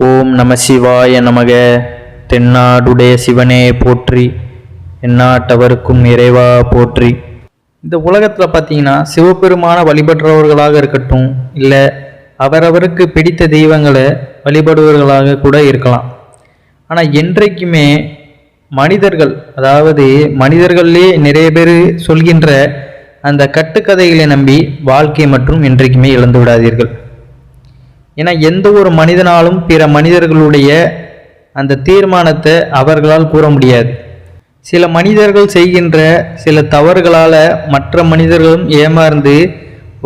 ஓம் நம சிவாய நமக. தென்னாடுடைய சிவனே போற்றி. எந்நாட்டவருக்கும் இறைவா போற்றி. இந்த உலகத்தில் பார்த்தீங்கன்னா சிவபெருமான வழிபடுறவர்களாக இருக்கட்டும் இல்லை அவரவருக்கு பிடித்த தெய்வங்களை வழிபடுவர்களாக கூட இருக்கலாம். ஆனால் என்றைக்குமே மனிதர்கள் அதாவது மனிதர்களே நிறைய பேர் சொல்கின்ற அந்த கட்டுக்கதைகளை நம்பி வாழ்க்கை மற்றும் என்றைக்குமே இழந்து விடாதீர்கள். ஏன்னா எந்த ஒரு மனிதனாலும் பிற மனிதர்களுடைய அந்த தீர்மானத்தை அவர்களால் கூற முடியாது. சில மனிதர்கள் செய்கின்ற சில தவறுகளால் மற்ற மனிதர்களும் ஏமாந்து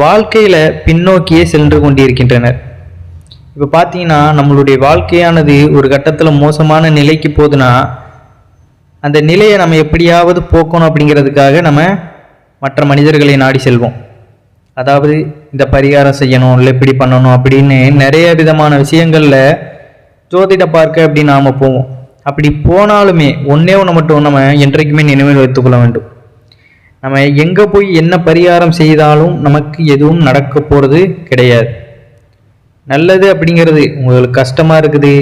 வாழ்க்கையில் பின்னோக்கியே சென்று கொண்டிருக்கின்றனர். இப்போ பார்த்தீங்கன்னா நம்மளுடைய வாழ்க்கையானது ஒரு கட்டத்தில் மோசமான நிலைக்கு போகுதுன்னா அந்த நிலையை நம்ம எப்படியாவது போக்கணும் அப்படிங்கிறதுக்காக நம்ம மற்ற மனிதர்களை நாடி செல்வோம். அதாவது இந்த பரிகாரம் செய்யணும் இல்லை இப்படி பண்ணணும் அப்படின்னு நிறைய விதமான விஷயங்களில் ஜோதிட பார்க்க அப்படி நாம் போவோம். அப்படி போனாலுமே ஒன்றே ஒன்று மட்டும் நம்ம என்றைக்குமே நினைவில் வைத்துக்கொள்ள வேண்டும். நம்ம எங்கே போய் என்ன பரிகாரம் செய்தாலும் நமக்கு எதுவும் நடக்க போகிறது கிடையாது. நல்லது அப்படிங்கிறது உங்களுக்கு கஷ்டமாக இருக்குது.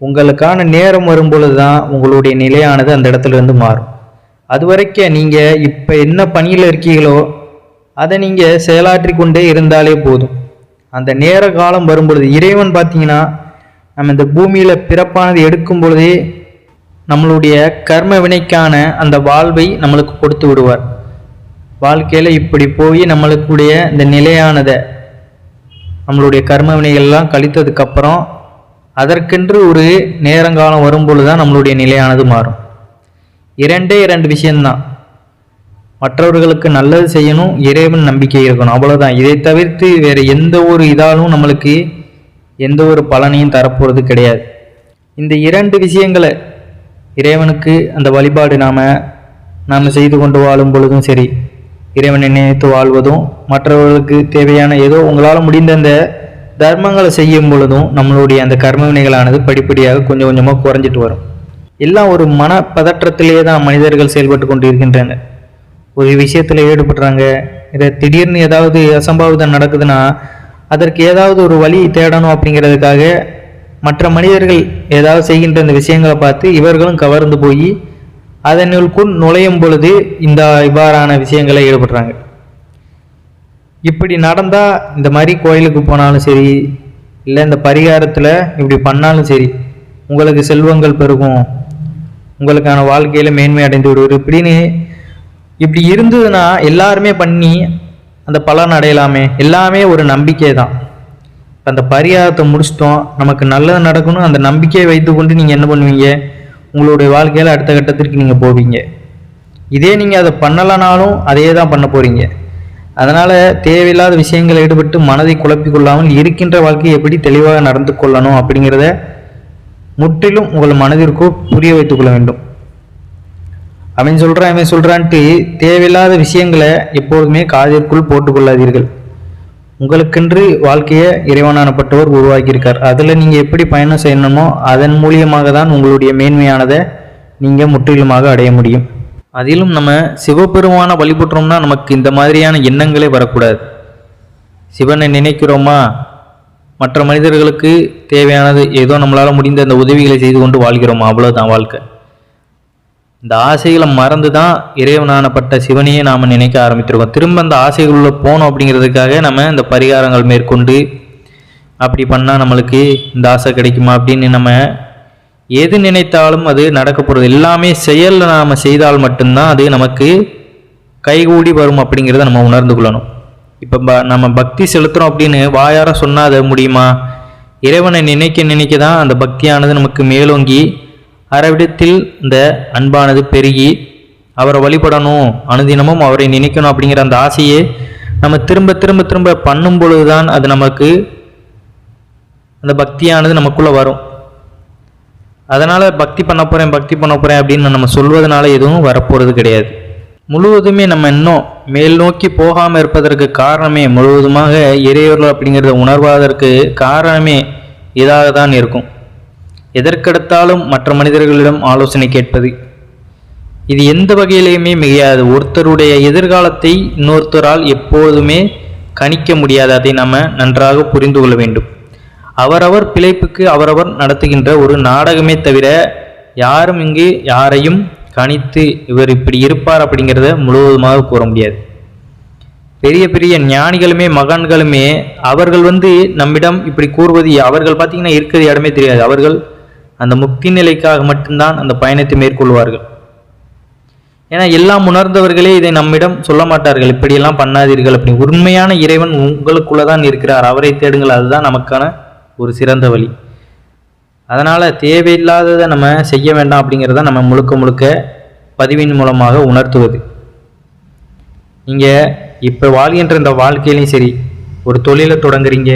உங்களுக்கான நேரம் வரும்பொழுது தான் உங்களுடைய நிலையானது அந்த இடத்துல இருந்து மாறும். அது வரைக்கும் நீங்கள் இப்போ என்ன பணியில் இருக்கீங்களோ அதை நீங்கள் செயலாற்றி கொண்டே இருந்தாலே போதும். அந்த நேர காலம் வரும்பொழுது இறைவன் பார்த்தீங்கன்னா நம்ம இந்த பூமியில் பிறப்பானது எடுக்கும் பொழுதே நம்மளுடைய கர்ம வினைக்கான அந்த வாழ்வை நம்மளுக்கு கொடுத்து விடுவார். வாழ்க்கையில் இப்படி போய் நம்மளுக்குடைய இந்த நிலையானதை நம்மளுடைய கர்ம வினைகள்லாம் கழித்ததுக்கப்புறம் அதற்கென்று ஒரு நேரங்காலம் வரும்பொழுது தான் நம்மளுடைய நிலையானது மாறும். இரண்டே இரண்டு விஷயம்தான். மற்றவர்களுக்கு நல்லது செய்யணும் இறைவன் நம்பிக்கை இருக்கணும். அவ்வளோதான் இதை தவிர்த்து வேறு எந்த ஒரு இதாலும் நம்மளுக்கு எந்த ஒரு பலனையும் தரப்போகிறது கிடையாது. இந்த இரண்டு விஷயங்களை இறைவனுக்கு அந்த வழிபாடு நாம் நாம் செய்து கொண்டு வாழும் பொழுதும் சரி இறைவனை நினைத்து வாழ்வதும் மற்றவர்களுக்கு தேவையான ஏதோ உங்களால் முடிந்த அந்த தர்மங்களை செய்யும் பொழுதும் நம்மளுடைய அந்த கர்ம வினைகளானது படிப்படியாக கொஞ்சம் கொஞ்சமாக குறைஞ்சிட்டு வரும். எல்லாம் ஒரு மன பதற்றத்திலேயே தான் மனிதர்கள் செயல்பட்டு கொண்டு இருக்கின்றனர் ஒரு விஷயத்தில் ஈடுபடுறாங்க. இதை திடீர்னு ஏதாவது அசம்பாவிதம் நடக்குதுன்னா அதற்கு ஏதாவது ஒரு வழி தேடணும் அப்படிங்கிறதுக்காக மற்ற மனிதர்கள் ஏதாவது செய்கின்ற இந்த விஷயங்களை பார்த்து இவர்களும் கவர்ந்து போய் அதனுக்குள் நுழையும் பொழுது இந்த இவ்வாறான விஷயங்களை ஈடுபடுறாங்க. இப்படி நடந்தால் இந்த மாதிரி கோயிலுக்கு போனாலும் சரி இல்லை இந்த பரிகாரத்தில் இப்படி பண்ணாலும் சரி உங்களுக்கு செல்வங்கள் பெருகும் உங்களுக்கான வாழ்க்கையில் மேன்மை அடைந்து விடுவார் இப்படின்னு இப்படி இருந்ததுன்னா எல்லாருமே பண்ணி அந்த பலன் அடையலாமே. எல்லாமே ஒரு நம்பிக்கை தான் அந்த பரிகாரத்தை முடிச்சிட்டோம். நமக்கு நல்லது நடக்கணும் அந்த நம்பிக்கையை வைத்துக்கொண்டு நீங்கள் என்ன பண்ணுவீங்க? உங்களுடைய வாழ்க்கையில் அடுத்த கட்டத்திற்கு நீங்கள் போவீங்க. இதே நீங்கள் அதை பண்ணலைனாலும் அதே தான் பண்ண போகிறீங்க அதனால் தேவையில்லாத விஷயங்களை ஈடுபட்டு மனதை குழப்பிக்கொள்ளாமல் இருக்கின்ற வாழ்க்கையை எப்படி தெளிவாக நடந்து கொள்ளணும் அப்படிங்கிறத முற்றிலும் உங்கள் மனதிற்கோ புரிய வைத்துக் கொள்ள வேண்டும். அவன் சொல்கிறான் அவன் சொல்கிறான்ட்டு தேவையில்லாத விஷயங்களை எப்போதுமே காதிற்குள் போட்டுக்கொள்ளாதீர்கள் உங்களுக்கென்று வாழ்க்கையை இறைவனானப்பட்டவர் உருவாக்கியிருக்கார். அதில் நீங்கள் எப்படி பயணம் செய்யணுமோ அதன் மூலியமாக தான் உங்களுடைய மேன்மையானதை நீங்கள் முற்றிலுமாக அடைய முடியும். அதிலும் நம்ம சிவபெருமான வழிபட்டுறோம்னா நமக்கு இந்த மாதிரியான எண்ணங்களே வரக்கூடாது. சிவனை நினைக்கிறோமா? மற்ற மனிதர்களுக்கு தேவையானது ஏதோ நம்மளால் முடிந்த அந்த உதவிகளை செய்து கொண்டு வாழ்கிறோமா? அவ்வளோதான் வாழ்க்கை. இந்த ஆசைகளை மறந்து தான் இறைவனானப்பட்ட சிவனையே நாம் நினைக்க ஆரம்பித்திருக்கோம். திரும்ப அந்த ஆசைகளுள்ள போனோம் அப்படிங்கிறதுக்காக நம்ம இந்த பரிகாரங்கள் மேற்கொண்டு அப்படி பண்ணால் நம்மளுக்கு இந்த ஆசை கிடைக்குமா அப்படின்னு நம்ம எது நினைத்தாலும் அது நடக்க போகிறது எல்லாமே செயலில் நாம் செய்தால் மட்டும்தான் அது நமக்கு கைகூடி வரும் அப்படிங்கிறத நம்ம உணர்ந்து கொள்ளணும். இப்போ ப நம்ம பக்தி செலுத்துகிறோம் அப்படின்னு வாயார சொன்னால் அது முடியுமா? இறைவனை நினைக்க நினைக்க தான் அந்த பக்தியானது நமக்கு மேலோங்கி அறவிடத்தில் இந்த அன்பானது பெருகி அவரை வழிபடணும் அனுதினமும் அவரை நினைக்கணும் அப்படிங்கிற அந்த ஆசையை நம்ம திரும்ப திரும்ப திரும்ப பண்ணும் பொழுதுதான் அது நமக்கு அந்த பக்தியானது நமக்குள்ளே வரும். அதனால் பக்தி பண்ண போகிறேன் பக்தி பண்ண போகிறேன் அப்படின்னு நம்ம சொல்வதனால எதுவும் வரப்போகிறது கிடையாது. முழுவதுமே நம்ம இன்னும் மேல் நோக்கி போகாமல் இருப்பதற்கு காரணமே முழுவதுமாக இறையவர்கள் அப்படிங்கிறத உணர்வாதற்கு காரணமே இதாக தான் இருக்கும். எதற்கெடுத்தாலும் மற்ற மனிதர்களிடம் ஆலோசனை கேட்பது. இது எந்த வகையிலையுமே மிகையாது. ஒருத்தருடைய எதிர்காலத்தை இன்னொருத்தரால் எப்போதுமே கணிக்க முடியாது. அதை நம்ம நன்றாக புரிந்து கொள்ள வேண்டும். அவரவர் பிழைப்புக்கு அவரவர் நடத்துகின்ற ஒரு நாடகமே தவிர யாரும் இங்கு யாரையும் கணித்து இவர் இப்படி இருப்பார் அப்படிங்கிறத முழுவதுமாக கூற முடியாது. பெரிய பெரிய ஞானிகளுமே மகான்களுமே அவர்கள் வந்து நம்மிடம் இப்படி கூறுவது அவர்கள் பார்த்திங்கன்னா இருக்கிற இடமே தெரியாது. அவர்கள் அந்த முக்தி நிலைக்காக மட்டும்தான் அந்த பயணத்தை மேற்கொள்வார்கள். ஏன்னா எல்லாம் உணர்ந்தவர்களே இதை நம்மிடம் சொல்ல மாட்டார்கள். இப்படியெல்லாம் பண்ணாதீர்கள் அப்படி. உண்மையான இறைவன் உங்களுக்குள்ளே தான் இருக்கிறார். அவரை தேடுங்கள். அதுதான் நமக்கான ஒரு சிறந்த வழி. அதனால் தேவையில்லாததை நம்ம செய்ய வேண்டாம் அப்படிங்கிறத நம்ம முழுக்க முழுக்க பதிவின் மூலமாக உணர்த்துவது. நீங்கள் இப்போ வாழ்கின்ற இந்த வாழ்க்கையிலையும் சரி ஒரு தொழிலை தொடங்குறீங்க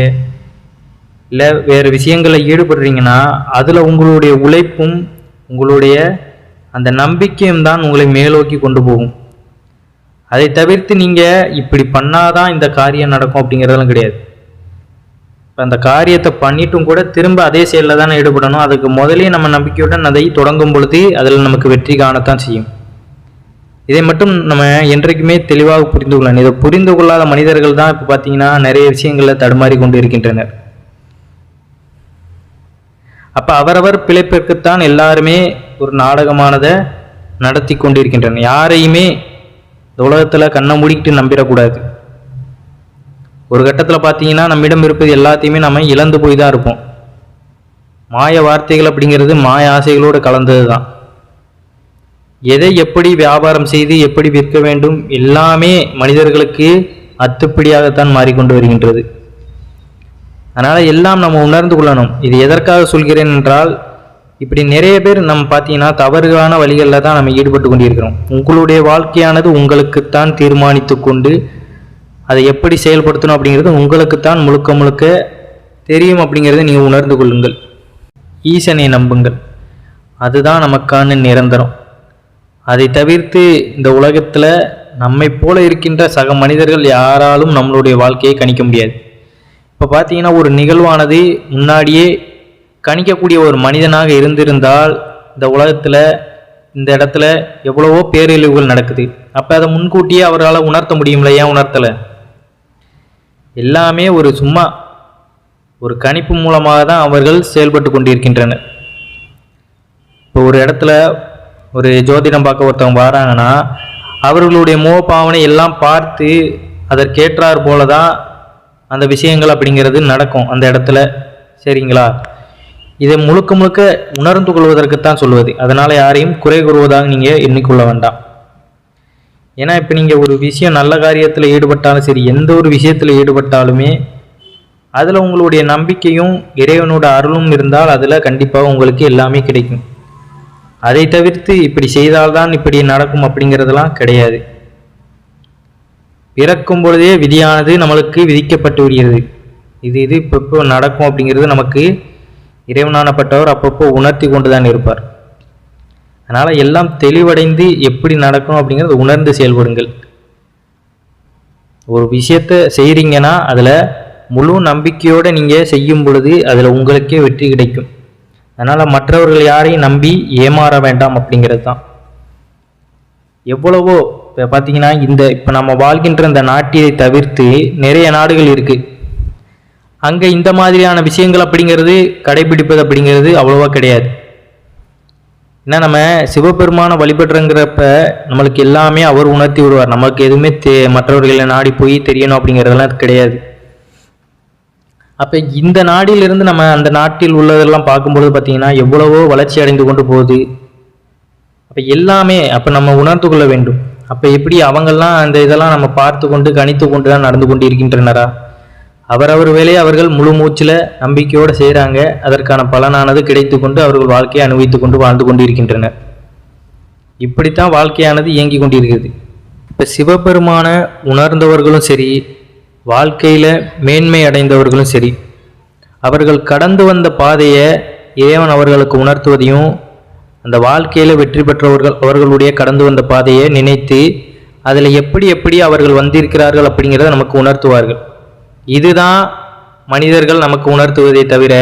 இல்லை வேறு விஷயங்களில் ஈடுபடுறீங்கன்னா அதில் உங்களுடைய உழைப்பும் உங்களுடைய அந்த நம்பிக்கையும் தான் உங்களை மேலோக்கி கொண்டு போகும். அதை தவிர்த்து நீங்கள் இப்படி பண்ணாதான் இந்த காரியம் நடக்கும் அப்படிங்கிறதெல்லாம் கிடையாது. இப்போ அந்த காரியத்தை பண்ணிட்டும் கூட திரும்ப அதே செயலில் தானே ஈடுபடணும். அதுக்கு முதலே நம்ம நம்பிக்கையுடன் அதை தொடங்கும் பொழுது அதில் நமக்கு வெற்றி காணத்தான் செய்யும். இதை மட்டும் நம்ம என்றைக்குமே தெளிவாக புரிந்து கொள்ளணும். இதை புரிந்து கொள்ளாத மனிதர்கள் தான் இப்போ பார்த்தீங்கன்னா நிறைய விஷயங்களில் தடுமாறி கொண்டு இருக்கின்றனர். அப்போ அவரவர் பிழைப்பிற்குத்தான் எல்லாருமே ஒரு நாடகமானதை நடத்தி கொண்டிருக்கின்றனர். யாரையுமே இந்த உலகத்தில் கண்ணை மூடிக்கிட்டு நம்பிடக்கூடாது. ஒரு கட்டத்தில் பார்த்தீங்கன்னா நம்மிடம் இருப்பது எல்லாத்தையுமே நம்ம இழந்து போய் தான் இருப்போம். மாய வார்த்தைகள் அப்படிங்கிறது மாய ஆசைகளோடு கலந்தது தான் எதை எப்படி வியாபாரம் செய்து எப்படி விற்க வேண்டும் எல்லாமே மனிதர்களுக்கு அத்துப்படியாகத்தான் மாறிக்கொண்டு வருகின்றது. அதனால் எல்லாம் நம்ம உணர்ந்து கொள்ளணும். இது எதற்காக சொல்கிறேன் என்றால் இப்படி நிறைய பேர் நம்ம பார்த்தீங்கன்னா தவறுகளான வழிகளில் தான் நம்ம ஈடுபட்டு கொண்டிருக்கிறோம். உங்களுடைய வாழ்க்கையானது உங்களுக்குத்தான் தீர்மானித்து கொண்டு அதை எப்படி செயல்படுத்தணும் அப்படிங்கிறது உங்களுக்குத்தான் முழுக்க முழுக்க தெரியும் அப்படிங்கிறத நீங்கள் உணர்ந்து கொள்ளுங்கள். ஈசனை நம்புங்கள். அதுதான் நமக்கான நிரந்தரம். அதை தவிர்த்து இந்த உலகத்தில் நம்மை போல இருக்கின்ற சக மனிதர்கள் யாராலும் நம்மளுடைய வாழ்க்கையை கணிக்க முடியாது. இப்போ பார்த்தீங்கன்னா ஒரு நிகழ்வானது முன்னாடியே கணிக்கக்கூடிய ஒரு மனிதனாக இருந்திருந்தால் இந்த உலகத்தில் இந்த இடத்துல எவ்வளவோ பேரழிவுகள் நடக்குது. அப்போ அதை முன்கூட்டியே அவரால் உணர்த்த முடியும்ல? ஏன் உணர்த்தலை? எல்லாமே ஒரு சும்மா ஒரு கணிப்பு மூலமாக தான் அவர்கள் செயல்பட்டு கொண்டிருக்கின்றனர். இப்போ ஒரு இடத்துல ஒரு ஜோதிடம் பார்க்க ஒருத்தவங்க வராங்கன்னா அவர்களுடைய முகப்பாவனை எல்லாம் பார்த்து அதற்கேற்றார் போல தான் அந்த விஷயங்கள் அப்படிங்கிறது நடக்கும் அந்த இடத்துல. சரிங்களா? இதை முழுக்க முழுக்க உணர்ந்து கொள்வதற்குத்தான் சொல்வது. அதனால் யாரையும் குறை கூறுவதாக நீங்கள் எண்ணிக்கொள்ள வேண்டாம். ஏன்னா இப்போ நீங்கள் ஒரு விஷயம் நல்ல காரியத்தில் ஈடுபட்டாலும் சரி எந்த ஒரு விஷயத்தில் ஈடுபட்டாலுமே அதில் உங்களுடைய நம்பிக்கையும் இறைவனோட அருளும் இருந்தால் அதில் கண்டிப்பாக உங்களுக்கு எல்லாமே கிடைக்கும். அதை தவிர்த்து இப்படி செய்தால்தான் இப்படி நடக்கும் அப்படிங்கிறதெல்லாம் கிடையாது. பிறக்கும் பொழுதே விதியானது நம்மளுக்கு விதிக்கப்பட்டு விடுகிறது இது இது இப்போ நடக்கும் அப்படிங்கிறது நமக்கு இறைவனானப்பட்டவர் அப்பப்போ உணர்த்தி கொண்டு தான் இருப்பார். அதனால் எல்லாம் தெளிவடைந்து எப்படி நடக்கும் அப்படிங்கிறத உணர்ந்து செயல்படுங்கள். ஒரு விஷயத்த செய்கிறீங்கன்னா அதில் முழு நம்பிக்கையோடு நீங்கள் செய்யும் பொழுது அதில் உங்களுக்கே வெற்றி கிடைக்கும். அதனால் மற்றவர்கள் யாரையும் நம்பி ஏமாற வேண்டாம் அப்படிங்கிறது தான். எவ்வளவோ இப்போ பார்த்தீங்கன்னா இந்த இப்போ நம்ம வாழ்கின்ற இந்த நாட்டியை தவிர்த்து நிறைய நாடுகள் இருக்குது அங்கே இந்த மாதிரியான விஷயங்கள் அப்படிங்கிறது கடைபிடிப்பது அப்படிங்கிறது அவ்வளோவா கிடையாது. ஏன்னா நம்ம சிவபெருமான வழிபடுறங்கிறப்ப நம்மளுக்கு எல்லாமே அவர் உணர்த்தி விடுவார். நமக்கு எதுவுமே தே மற்றவர்களை நாடி போய் தெரியணும் அப்படிங்கிறதெல்லாம் கிடையாது. அப்போ இந்த நாடிலிருந்து நம்ம அந்த நாட்டில் உள்ளதெல்லாம் பார்க்கும்பொழுது பார்த்தீங்கன்னா எவ்வளவோ வளர்ச்சி அடைந்து கொண்டு போகுது. அப்போ எல்லாமே அப்போ நம்ம உணர்ந்து கொள்ள வேண்டும். அப்போ எப்படி அவங்கெல்லாம் அந்த இதெல்லாம் நம்ம பார்த்து கொண்டு கணித்து கொண்டு தான் நடந்து கொண்டு இருக்கின்றனரா அவரவர் வேலையை அவர்கள் முழு மூச்சில் நம்பிக்கையோடு செய்கிறாங்க அதற்கான பலனானது கிடைத்து கொண்டு அவர்கள் வாழ்க்கையை அனுபவித்து கொண்டு வாழ்ந்து கொண்டு இருக்கின்றனர் இப்படித்தான் வாழ்க்கையானது இயங்கி கொண்டிருக்கிறது. இப்போ சிவபெருமான உணர்ந்தவர்களும் சரி வாழ்க்கையில் மேன்மை அடைந்தவர்களும் சரி அவர்கள் கடந்து வந்த பாதையை இறைவன் அவர்களுக்கு உணர்த்துவதையும் அந்த வாழ்க்கையில் வெற்றி பெற்றவர்கள் அவர்களுடைய கடந்து வந்த பாதையை நினைத்து அதில் எப்படி எப்படி அவர்கள் வந்திருக்கிறார்கள் அப்படிங்கிறத நமக்கு உணர்த்துவார்கள். இதுதான் மனிதர்கள் நமக்கு உணர்த்துவதை தவிர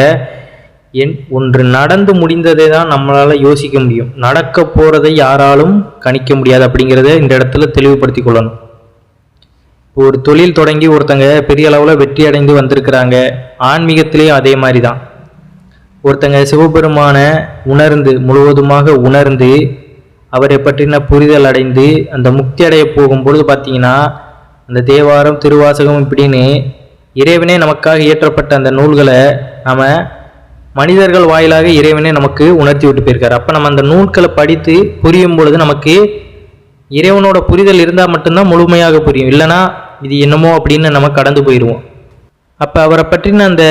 என் ஒன்று நடந்து முடிந்ததை தான் நம்மளால் யோசிக்க முடியும். நடக்க போகிறதை யாராலும் கணிக்க முடியாது அப்படிங்கிறத இந்த இடத்துல தெளிவுபடுத்தி கொள்ளணும். ஒரு தொழில் தொடங்கி ஒருத்தங்க பெரிய அளவில் வெற்றி அடைந்து வந்திருக்கிறாங்க ஆன்மீகத்திலேயும் அதே மாதிரி தான் ஒருத்தங்க சிவபெருமான உணர்ந்து முழுவதுமாக உணர்ந்து அவரை பற்றின புரிதல் அடைந்து அந்த முக்தி அடைய போகும்பொழுது பார்த்தீங்கன்னா அந்த தேவாரம் திருவாசகம் இப்படின்னு இறைவனே நமக்காக இயற்றப்பட்ட அந்த நூல்களை நாம் மனிதர்கள் வாயிலாக இறைவனே நமக்கு உணர்த்தி விட்டு போயிருக்காரு. அப்போ நம்ம அந்த நூல்களை படித்து புரியும் பொழுது நமக்கு இறைவனோட புரிதல் இருந்தால் மட்டும்தான் முழுமையாக புரியும். இல்லைன்னா இது என்னமோ அப்படின்னு நம்ம கடந்து போயிடுவோம் அப்போ அவரை பற்றின அந்த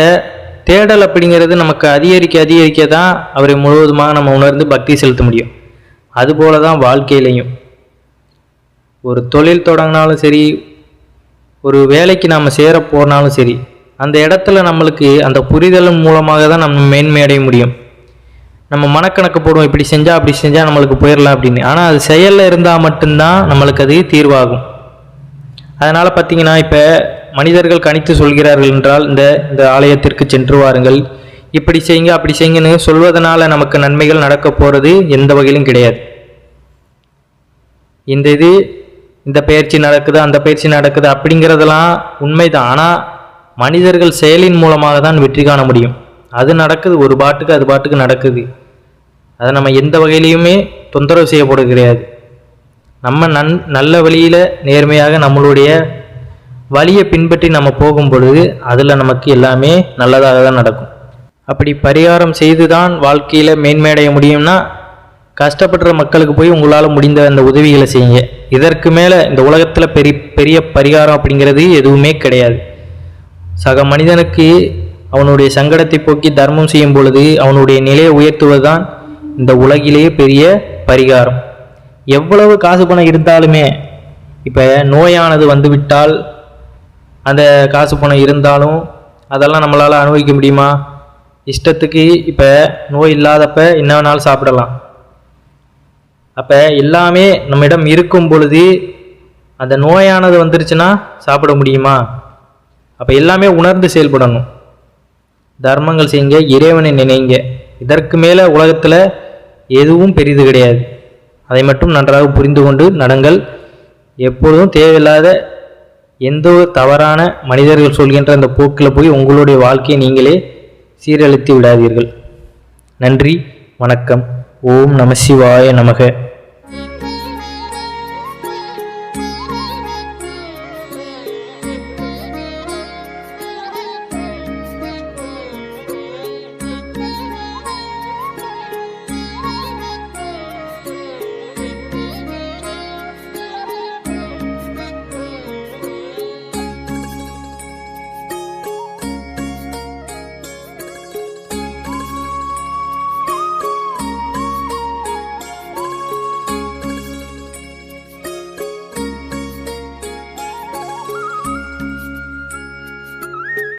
தேடல் அப்படிங்கிறது நமக்கு அதிகரிக்க அதிகரிக்க தான் அவரை முழுவதுமாக நம்ம உணர்ந்து பக்தி செலுத்த முடியும். அதுபோல தான் வாழ்க்கையிலையும். ஒரு தொழில் தொடங்கினாலும் சரி ஒரு வேலைக்கு நாம் சேர போனாலும் சரி அந்த இடத்துல நம்மளுக்கு அந்த புரிதலின் மூலமாக தான் நம்ம மேன்மை அடைய முடியும். நம்ம மனக்கணக்கு போடுவோம் இப்படி செஞ்சால் அப்படி செஞ்சால் நம்மளுக்கு போயிடலாம் அப்படின்னு. ஆனால் அது செயலில் இருந்தால் மட்டும்தான் நம்மளுக்கு அது தீர்வாகும். அதனால் பார்த்தீங்கன்னா இப்போ மனிதர்கள் கணித்து சொல்கிறார்கள் என்றால் இந்த இந்த ஆலயத்திற்கு சென்று வாருங்கள். இப்படி செய்யுங்க அப்படி செய்யுங்கன்னு சொல்வதனால நமக்கு நன்மைகள் நடக்க போகிறது எந்த வகையிலும் கிடையாது. இந்த இது இந்த பயிற்சி நடக்குது அந்த பயிற்சி நடக்குது அப்படிங்கிறதெல்லாம் உண்மைதான். ஆனால் மனிதர்கள் செயலின் மூலமாக தான் வெற்றி காண முடியும். அது நடக்குது ஒரு பாட்டுக்கு அது பாட்டுக்கு நடக்குது. அதை நம்ம எந்த வகையிலையுமே தொந்தரவு செய்யப்பட கிடையாது. நம்ம நன் நல்ல வழியில் நேர்மையாக நம்மளுடைய வழியை பின்பற்றி நம்ம போகும் பொழுது அதில் நமக்கு எல்லாமே நல்லதாக தான் நடக்கும். அப்படி பரிகாரம் செய்து தான் வாழ்க்கையில் மேன்மையடைய முடியும்னா கஷ்டப்படுற மக்களுக்கு போய் உங்களால் முடிந்த அந்த உதவிகளை செய்யுங்க. இதற்கு மேலே இந்த உலகத்தில் பெரிய பெரிய பரிகாரம் அப்படிங்கிறது எதுவுமே கிடையாது. சக மனிதனுக்கு அவனுடைய சங்கடத்தை போக்கி தர்மம் செய்யும் பொழுது அவனுடைய நிலையை உயர்த்துவது தான் இந்த உலகிலேயே பெரிய பரிகாரம். எவ்வளவு காசு பணம் இருந்தாலுமே இப்போ நோயானது வந்துவிட்டால் அந்த காசு பணம் இருந்தாலும் அதெல்லாம் நம்மளால் அனுபவிக்க முடியுமா? இஷ்டத்துக்கு இப்போ நோய் இல்லாதப்ப என்ன வேணாலும் சாப்பிடலாம். அப்போ எல்லாமே நம்மிடம் இருக்கும் பொழுது அந்த நோயானது வந்துருச்சுன்னா சாப்பிட முடியுமா? அப்போ எல்லாமே உணர்ந்து செயல்படணும். தர்மங்கள் செய்யுங்க இறைவனை நினைங்க. இதற்கு மேலே உலகத்தில் எதுவும் பெரிது கிடையாது. அதை மட்டும் நன்றாக புரிந்து கொண்டு நடங்கள். எப்பொழுதும் தேவையில்லாத எந்த ஒரு தவறான மனிதர்கள் சொல்கின்ற அந்த போக்கில் போய் உங்களுடைய வாழ்க்கையை நீங்களே சீரழித்து விடாதீர்கள். நன்றி வணக்கம். ஓம் நம சிவாய நமக.